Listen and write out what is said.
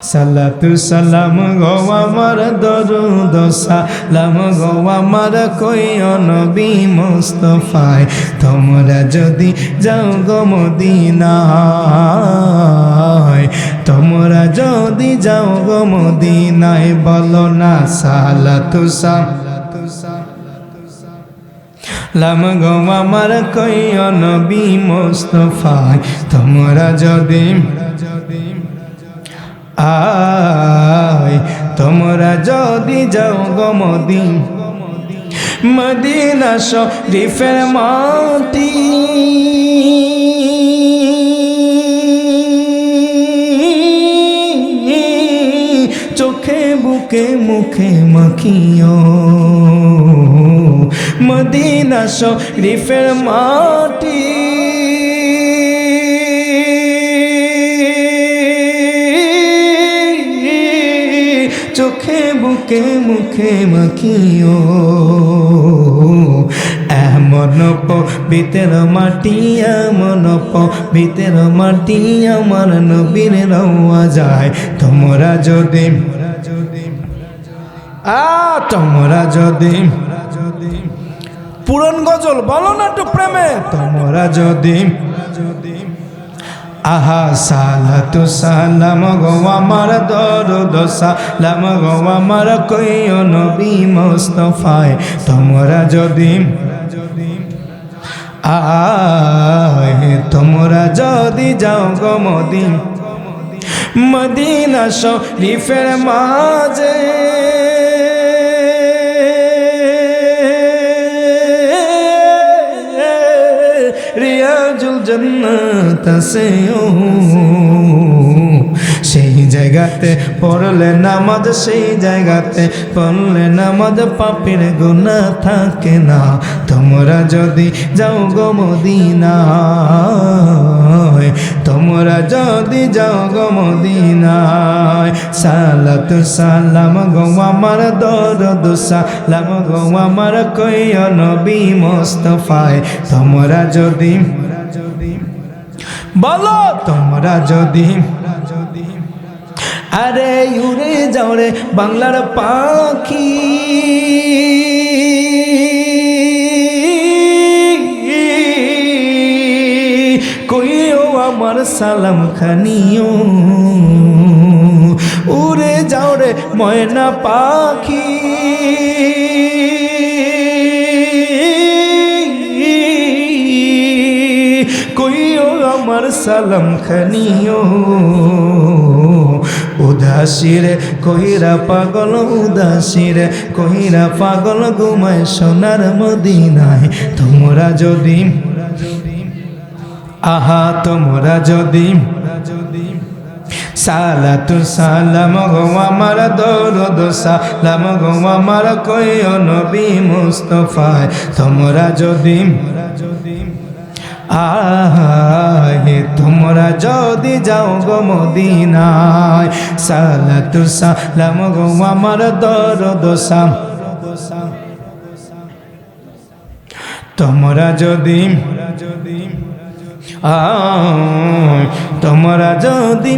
সালাতু সালাম গো আমার দরুদ সালাম গো আমার কই নবী মুস্তফায়। তোমরা যদি যাও গো মদিনায়, তোমরা যদি যাও গো মদিনায়, বলো না সালাতু সালাম। গো আমার কই নবী মুস্তফায়। তোমরা যদি যদি আয়, তোমরা যদি যাও গো মদি মদিনা শরীফের মাটি। চোখে, বুকে, মুখে মাখিও। মদিনা শরীফের মাটি। চোখে বুকে মুখে মাখিও। এমন পবিত্র মাটি, এমন পবিত্র মাটি আমার নবীর রওয়া যায়। তোমরা যদি, আ, তোমরা যদি পুরন গজল, বলো না একটু প্রেমে। তোমরা যদি যদি আহা সালাতু সালাম গো আমার দরুদ সালাম গো আমার কইও নবী মুস্তফায়। তোমরা যদি আয়, তোমরা যদি যাও গো মদিন মদিনা শরীফের মাঝে। রিয়াজুল জন্নাত আছে জায়গাতে পড়লে নামাজ সেই জায়গাতে পড়লে নামাজ পাপের গুণা থাকে না। তোমরা যদি যাও গো মদিনায়, তোমরা যদি যাও গো মদিনায়, সালাত সালাম গো আমার দরদ, সালাম গো আমার কইয় নবী মোস্তফায়। তোমরা যদি বলো, তোমরা যদি আরে উড়ে যাও রে বাংলার পাখি। কইও আমার সালাম খানিও। উড়ে যাও রে ময়না পাখি। কইও আমার সালাম খানিও। উদাসীরে কহিরা পাগল উদাসীরে কহিরা পাগল ঘুমায় সোনার মদিনায়। তোমরা যদি, আহা, তোমরা যদি সালাতু সালাম গো আমার দরদ, সালাম গো আমার কইও নবী মুস্তফায়। তোমরা যদি আহে, তোমরা যদি যাও গো মদিনায়, সালাতু সালাম গো আমার দরদ সাম। তোমরা যদি, আয়, তোমরা যদি